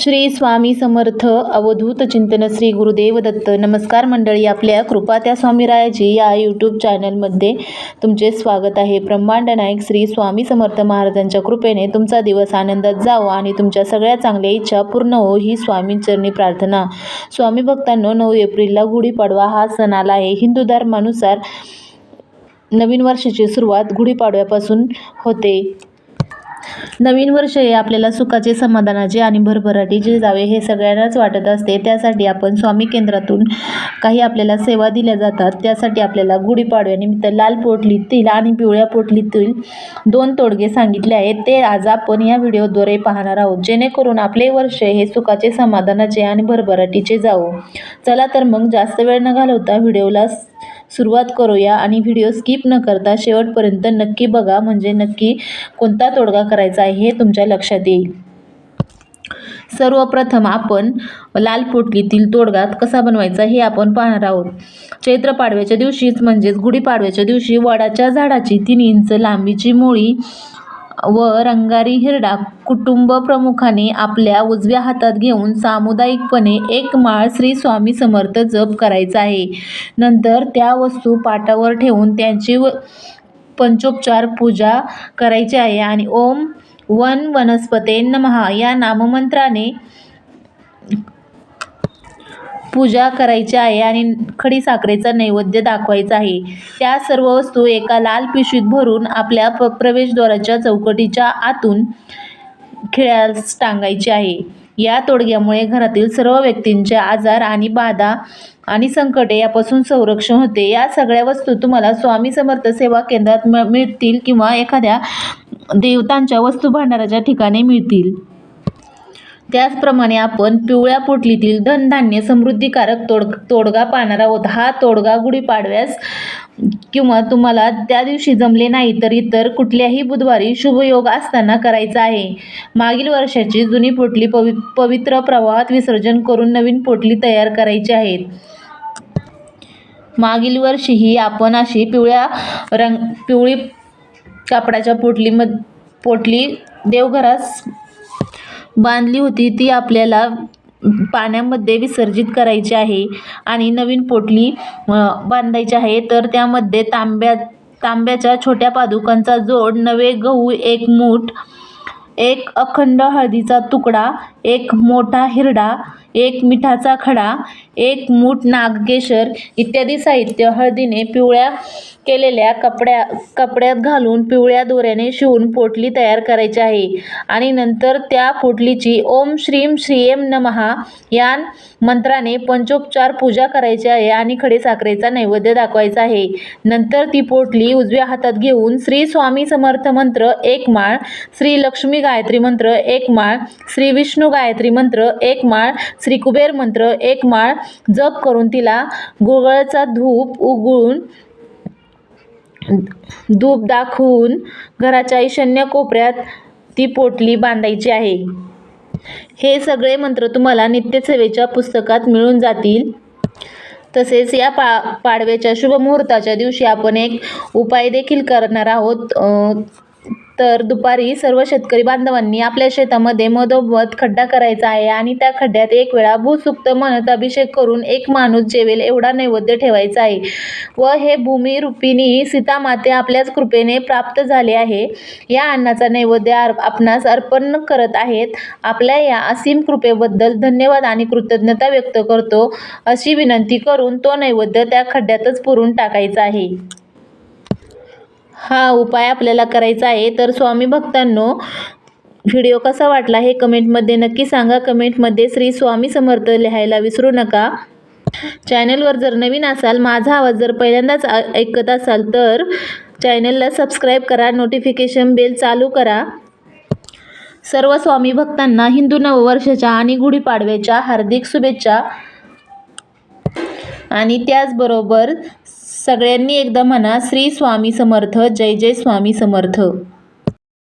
श्री स्वामी समर्थ अवधूत चिंतन श्री गुरुदेव दत्त. नमस्कार मंडळी आपल्या कृपा त्या स्वामीरायाजी या यूट्यूब चॅनलमध्ये तुमचे स्वागत आहे. ब्रह्मांड नायक श्री स्वामी समर्थ महाराजांच्या कृपेने तुमचा दिवस आनंदात जावो आणि तुमच्या सगळ्या चांगल्या इच्छा पूर्ण हो ही स्वामींचरणी प्रार्थना. स्वामी भक्तांनो नऊ एप्रिलला गुढीपाडवा हा सण आला आहे. हिंदू धर्मानुसार नवीन वर्षाची सुरुवात गुढीपाडव्यापासून होते. नवीन वर्ष हे आपल्याला सुखाचे समाधानाचे आणि भरभराटीचे जावे हे सगळ्यांनाच वाटत असते. त्यासाठी आपण स्वामी केंद्रातून काही आपल्याला सेवा दिल्या जातात. त्यासाठी आपल्याला गुढीपाडव्यानिमित्त लाल पोटलीतील आणि पिवळ्या पोटलीतील दोन तोडगे सांगितले आहेत. ते आज आपण या व्हिडिओद्वारे पाहणार आहोत. जेणेकरून आपले वर्ष हे सुखाचे समाधानाचे आणि भरभराटीचे जावो. चला तर मग जास्त वेळ न घालवता व्हिडिओला सुरुवात करूया आणि व्हिडिओ स्किप न करता शेवटपर्यंत नक्की बघा. म्हणजे नक्की कोणता तोडगा करायचा आहे हे तुमच्या लक्षात येईल. सर्वप्रथम आपण लाल पोटलीतील तोडगात कसा बनवायचा हे आपण पाहणार आहोत. चैत्र पाडव्याच्या दिवशीच म्हणजेच गुढीपाडव्याच्या दिवशी वडाच्या झाडाची तीन इंच लांबीची मोळी व रंगारी हिरडा कुटुंब प्रमुखाने आपल्या उजव्या हातात घेऊन सामुदायिकपणे एक माळ श्री स्वामी समर्थ जप करायचा आहे. नंतर त्या वस्तू पाटावर ठेवून त्यांची व पंचोपचार पूजा करायची आहे आणि ओम वन वनस्पते नमहा या नाममंत्राने पूजा करायची आहे आणि खडी साखरेचा नैवेद्य दाखवायचा आहे. त्या सर्व वस्तू एका लाल पिशवीत भरून आपल्या प प्रवेशद्वाराच्या चौकटीच्या आतून खिळ्यास टांगायची आहे. या तोडग्यामुळे घरातील सर्व व्यक्तींचे आजार आणि बाधा आणि संकटे यापासून संरक्षण होते. या सगळ्या वस्तू तुम्हाला स्वामी समर्थ सेवा केंद्रात म मिळतील किंवा एखाद्या देवतांच्या वस्तू भांडाराच्या ठिकाणी मिळतील. त्याचप्रमाणे आपण पिवळ्या पोटलीतील धनधान्य समृद्धीकारक तोड तोडगा पाहणार आहोत. हा तोडगा गुढीपाडव्यास किंवा तुम्हाला त्या दिवशी जमले नाही तर इतर कुठल्याही बुधवारी शुभयोग असताना करायचा आहे. मागील वर्षाची जुनी पोटली पवि पवित्र प्रवाहात विसर्जन करून नवीन पोटली तयार करायची आहेत. मागील वर्षीही आपण अशी पिवळ्या रंग पिवळी कापडाच्या पोटलीमध पोटली देवघरास बांधली होती ती आपल्याला पाण्यामध्ये विसर्जित करायची आहे आणि नवीन पोटली बांधायची आहे. तर त्यामध्ये तांब्या तांब्याच्या छोट्या पादुकांचा जोड नवे गहू एक मूठ एक अखंड हळदीचा तुकडा एक मोठा हिरडा एक मिठाचा खडा एक मूठ नागकेशर इत्यादी साहित्य हळदीने पिवळ्या केलेल्या कपड्या कपड्यात घालून पिवळ्या दोऱ्याने शिवून पोटली तयार करायची आहे. आणि नंतर त्या पोटलीची ओम श्रीम श्रीएम नमहा या मंत्राने पंचोपचार पूजा करायची आहे आणि खडे साखरेचा नैवेद्य दाखवायचा आहे. नंतर ती पोटली उजव्या हातात घेऊन श्री स्वामी समर्थ मंत्र एक माळ श्री लक्ष्मी गायत्री मंत्र एक माळ श्री विष्णू गायत्री मंत्र एक माळ श्री कुबेर मंत्र एक माळ जप करून तिला गुगळचा धूप उगळून धूप दाखवून घराच्या ईशान्य कोपऱ्यात ती पोटली बांधायची आहे. हे सगळे मंत्र तुम्हाला नित्यसेवेच्या पुस्तकात मिळून जातील. तसेच या पा पाडव्याच्या शुभमुहूर्ताच्या दिवशी आपण एक उपाय देखील करणार आहोत. तर दुपारी सर्व शेतकरी बांधवांनी आपल्या शेतामध्ये मधोमध खड्डा करायचा आहे आणि त्या खड्ड्यात एक वेळा भूसुक्त म्हणत अभिषेक करून एक माणूस जेवेल एवढा नैवेद्य ठेवायचा आहे. व हे भूमिरूपिणी सीतामाते आपल्याच कृपेने प्राप्त झाले आहे. या अन्नाचा नैवेद्य आपणास अर्पण करत आहेत. आपल्या या असीम कृपेबद्दल धन्यवाद आणि कृतज्ञता व्यक्त करतो. अशी विनंती करून तो नैवेद्य त्या खड्ड्यातच पुरून टाकायचा आहे. हा उपाय आपल्याला करायचा आहे. तर स्वामी भक्तांनो व्हिडिओ कसा वाटला हे कमेंटमध्ये नक्की सांगा. कमेंटमध्ये श्री स्वामी समर्थ लिहायला विसरू नका. चॅनलवर जर नवीन असाल माझा आवाज जर पहिल्यांदाच ऐकत असाल तर चॅनलला सबस्क्राईब करा. नोटिफिकेशन बेल चालू करा. सर्व स्वामी भक्तांना हिंदू नववर्षाच्या आणि गुढीपाडव्याच्या हार्दिक शुभेच्छा. आणि त्याचबरोबर सगळ्यांनी एकदा म्हणा श्री स्वामी समर्थ जय जय स्वामी समर्थ.